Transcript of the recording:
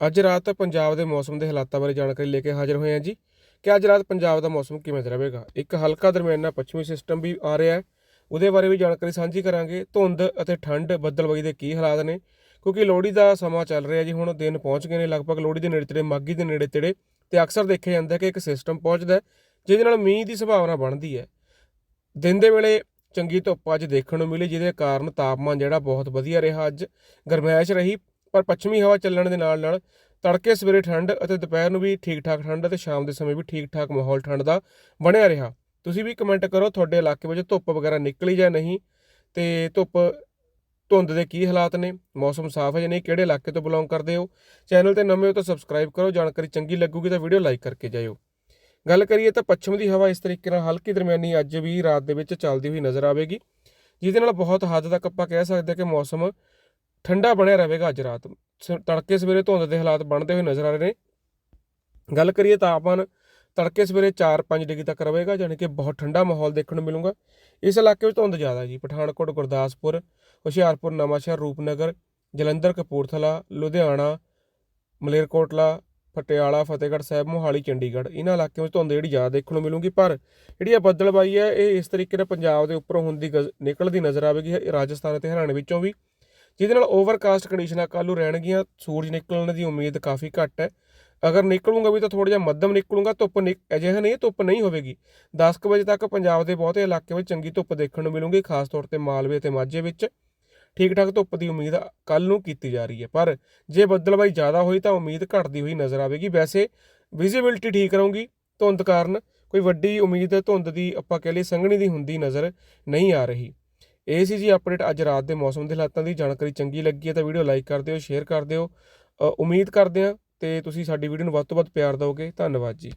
ਅੱਜ ਰਾਤ ਪੰਜਾਬ ਦੇ ਮੌਸਮ ਦੇ ਹਾਲਾਤਾਂ ਬਾਰੇ ਜਾਣਕਾਰੀ ਲੈ ਕੇ ਹਾਜ਼ਰ ਹੋਏ ਹਾਂ ਜੀ। ਕਿ ਅੱਜ ਰਾਤ ਪੰਜਾਬ ਦਾ ਮੌਸਮ ਕਿਵੇਂ ਰਹੇਗਾ? ਇੱਕ ਹਲਕਾ ਦਰਮਿਆਨਾ ਪੱਛਮੀ ਸਿਸਟਮ ਵੀ ਆ ਰਿਹਾ ਹੈ। ਉਹਦੇ ਬਾਰੇ ਵੀ ਜਾਣਕਾਰੀ ਸਾਂਝੀ ਕਰਾਂਗੇ। ਧੁੰਦ ਅਤੇ ਠੰਡ ਬੱਦਲਬਾਈ ਦੇ ਕੀ ਹਾਲਾਤ ਨੇ? ਕਿਉਂਕਿ ਲੋਹੜੀ ਦਾ ਸਮਾਂ ਚੱਲ ਰਿਹਾ ਜੀ, ਹੁਣ ਦਿਨ ਪਹੁੰਚ ਗਏ ਨੇ ਲਗਭਗ। ਲੋਹੜੀ ਦੇ ਨੇੜੇ ਤੇੜੇ ਮਾਗੀ ਦੇ ਨੇੜੇ ਤੇੜੇ ਤੇ ਅਕਸਰ ਦੇਖਿਆ ਜਾਂਦਾ ਕਿ ਇੱਕ ਸਿਸਟਮ ਪਹੁੰਚਦਾ ਜਿਹਦੇ ਨਾਲ ਮੀਂਹ ਦੀ ਸੰਭਾਵਨਾ ਬਣਦੀ ਹੈ। ਦਿਨ ਦੇ ਵੇਲੇ ਚੰਗੀ ਧੁੱਪ ਅੱਜ ਦੇਖਣ ਨੂੰ ਮਿਲੀ, ਜਿਹਦੇ ਕਾਰਨ ਤਾਪਮਾਨ ਜਿਹੜਾ ਬਹੁਤ ਵਧੀਆ ਰਿਹਾ। ਅੱਜ ਗਰਮੈਸ਼ ਰਹੀ ਪਰ ਪੱਛਮੀ ਹਵਾ ਚੱਲਣ ਦੇ ਨਾਲ ਨਾਲ ਤੜਕੇ ਸਵੇਰੇ ਠੰਡ ਅਤੇ ਦੁਪਹਿਰ ਨੂੰ ਵੀ ਠੀਕ ਠਾਕ ਠੰਡ ਅਤੇ ਸ਼ਾਮ ਦੇ ਸਮੇਂ ਵੀ ਠੀਕ ਠਾਕ ਮਾਹੌਲ ਠੰਡ ਦਾ ਬਣਿਆ ਰਿਹਾ। ਤੁਸੀਂ ਵੀ ਕਮੈਂਟ ਕਰੋ ਤੁਹਾਡੇ ਇਲਾਕੇ ਵਿੱਚ ਧੁੱਪ ਵਗੈਰਾ ਨਿਕਲੀ ਜਾਂ ਨਹੀਂ ਤੇ ਧੁੱਪ ਧੁੰਦ ਦੇ ਕੀ ਹਾਲਾਤ ਨੇ, ਮੌਸਮ ਸਾਫ਼ ਹੈ ਜਾਂ ਨਹੀਂ, ਕਿਹੜੇ ਇਲਾਕੇ ਤੋਂ ਬਿਲੋਂਗ ਕਰਦੇ ਹੋ? ਚੈਨਲ ਤੇ ਨਵੇਂ ਹੋ ਤਾਂ ਸਬਸਕ੍ਰਾਈਬ ਕਰੋ, ਜਾਣਕਾਰੀ ਚੰਗੀ ਲੱਗੂਗੀ ਤਾਂ ਵੀਡੀਓ ਲਾਈਕ ਕਰਕੇ ਜਾਇਓ। ਗੱਲ ਕਰੀਏ ਤਾਂ ਪੱਛਮ ਦੀ ਹਵਾ ਇਸ ਤਰੀਕੇ ਨਾਲ ਹਲਕੀ ਦਰਮਿਆਨੀ ਅੱਜ ਵੀ ਰਾਤ ਦੇ ਵਿੱਚ ਚੱਲਦੀ ਹੋਈ ਨਜ਼ਰ ਆਵੇਗੀ, ਜਿਹਦੇ ਨਾਲ ਬਹੁਤ ਹੱਦ ਤੱਕ ਆਪਾਂ ਕਹਿ ਸਕਦੇ ਹਾਂ ਕਿ ਮੌਸਮ ਠੰਡਾ ਬਣਿਆ ਰਹੇਗਾ ਅੱਜ ਰਾਤ। ਸ- ਤੜਕੇ ਸਵੇਰੇ ਧੁੰਦ ਦੇ ਹਾਲਾਤ ਬਣਦੇ ਹੋਏ ਨਜ਼ਰ ਆ ਰਹੇ ਨੇ। ਗੱਲ ਕਰੀਏ ਤਾਪਮਾਨ ਤੜਕੇ ਸਵੇਰੇ 4-5 ਡਿਗਰੀ ਤੱਕ ਰਹੇਗਾ ਯਾਨੀ ਕਿ ਬਹੁਤ ਠੰਡਾ ਮਾਹੌਲ ਦੇਖਣ ਨੂੰ ਮਿਲੂਗਾ। ਇਸ ਇਲਾਕੇ ਵਿੱਚ ਧੁੰਦ ਜ਼ਿਆਦਾ ਜੀ। ਪਠਾਨਕੋਟ, ਗੁਰਦਾਸਪੁਰ, ਹੁਸ਼ਿਆਰਪੁਰ, ਨਵਾਂਸ਼ਹਿਰ, ਰੂਪਨਗਰ, ਜਲੰਧਰ, ਕਪੂਰਥਲਾ, ਲੁਧਿਆਣਾ, ਮਲੇਰਕੋਟਲਾ, ਪਟਿਆਲਾ, ਫਤਿਹਗੜ੍ਹ ਸਾਹਿਬ, ਮੋਹਾਲੀ, ਚੰਡੀਗੜ੍ਹ ਇਹਨਾਂ ਇਲਾਕਿਆਂ ਵਿੱਚ ਧੁੰਦ ਜਿਹੜੀ ਜ਼ਿਆਦਾ ਦੇਖਣ ਨੂੰ ਮਿਲੂਗੀ। ਪਰ ਜਿਹੜੀ ਆ ਬੱਦਲਬਾਈ ਹੈ, ਇਹ ਇਸ ਤਰੀਕੇ ਨਾਲ ਪੰਜਾਬ ਦੇ ਉੱਪਰੋਂ ਹੁੰਦੀ ਗਜ਼- ਨਿਕਲਦੀ ਨਜ਼ਰ ਆਵੇਗੀ। ਰਾਜਸਥਾਨ ਅਤੇ ਹਰਿਆਣੇ ਵਿੱਚੋਂ ਵੀ ਜਿਹਦੇ ਨਾਲ ਓਵਰਕਾਸਟ ਕੰਡੀਸ਼ਨਾਂ ਕੱਲ੍ਹ ਨੂੰ ਰਹਿਣਗੀਆਂ, ਸੂਰਜ ਨਿਕਲਣ ਦੀ ਉਮੀਦ ਕਾਫੀ ਘੱਟ ਹੈ। ਅਗਰ ਨਿਕਲੂਗਾ ਵੀ ਤਾਂ ਥੋੜਾ ਜਿਹਾ ਮੱਧਮ ਨਿਕਲੂੰਗਾ, ਧੁੱਪ ਨਿਕ- ਅਜਿਹਾ ਨਹੀਂ ਧੁੱਪ ਨਹੀਂ ਹੋਵੇਗੀ। 10 ਕੁ ਵਜੇ ਤੱਕ ਪੰਜਾਬ ਦੇ ਬਹੁਤੇ ਇਲਾਕੇ ਵਿੱਚ ਚੰਗੀ ਧੁੱਪ ਦੇਖਣ ਨੂੰ ਮਿਲੂਗੀ, ਖਾਸ ਤੌਰ ਤੇ ਮਾਲਵੇ ਤੇ ਮਾਝੇ ਵਿੱਚ। ਠੀਕ ਠਾਕ ਧੁੱਪ ਦੀ ਉਮੀਦ ਕੱਲ ਨੂੰ ਕੀਤੀ ਜਾ ਰਹੀ ਹੈ, ਪਰ ਜੇ ਬੱਦਲਬਾਈ ਜ਼ਿਆਦਾ ਹੋਈ ਤਾਂ ਉਮੀਦ ਘਟਦੀ ਹੋਈ ਨਜ਼ਰ ਆਵੇਗੀ। ਵੈਸੇ ਵਿਜ਼ਿਬਿਲਟੀ ਠੀਕ ਰਹੂਗੀ, ਧੁੰਦ ਕਾਰਨ ਕੋਈ ਵੱਡੀ ਉਮੀਦ ਧੁੰਦ ਦੀ ਆਪਾਂ ਕਹਿ ਲਈਏ ਸੰਘਣੀ ਦੀ ਹੁੰਦੀ ਨਜ਼ਰ ਨਹੀਂ ਆ ਰਹੀ। ਇਹ ਸੀ ਜੀ ਅਪਡੇਟ ਅੱਜ ਰਾਤ ਦੇ ਮੌਸਮ ਦੇ ਹਾਲਾਤਾਂ ਦੀ ਜਾਣਕਾਰੀ। ਚੰਗੀ ਲੱਗੀ ਹੈ ਤਾਂ ਵੀਡੀਓ ਲਾਈਕ ਕਰ ਦਿਓ ਸ਼ੇਅਰ ਕਰ ਦਿਓ। ਉਮੀਦ ਕਰਦੇ ਹਾਂ ਤੇ ਤੁਸੀਂ ਸਾਡੀ ਵੀਡੀਓ ਨੂੰ ਵੱਧ ਤੋਂ ਵੱਧ ਪਿਆਰ ਦਿਓਗੇ। ਧੰਨਵਾਦ ਜੀ।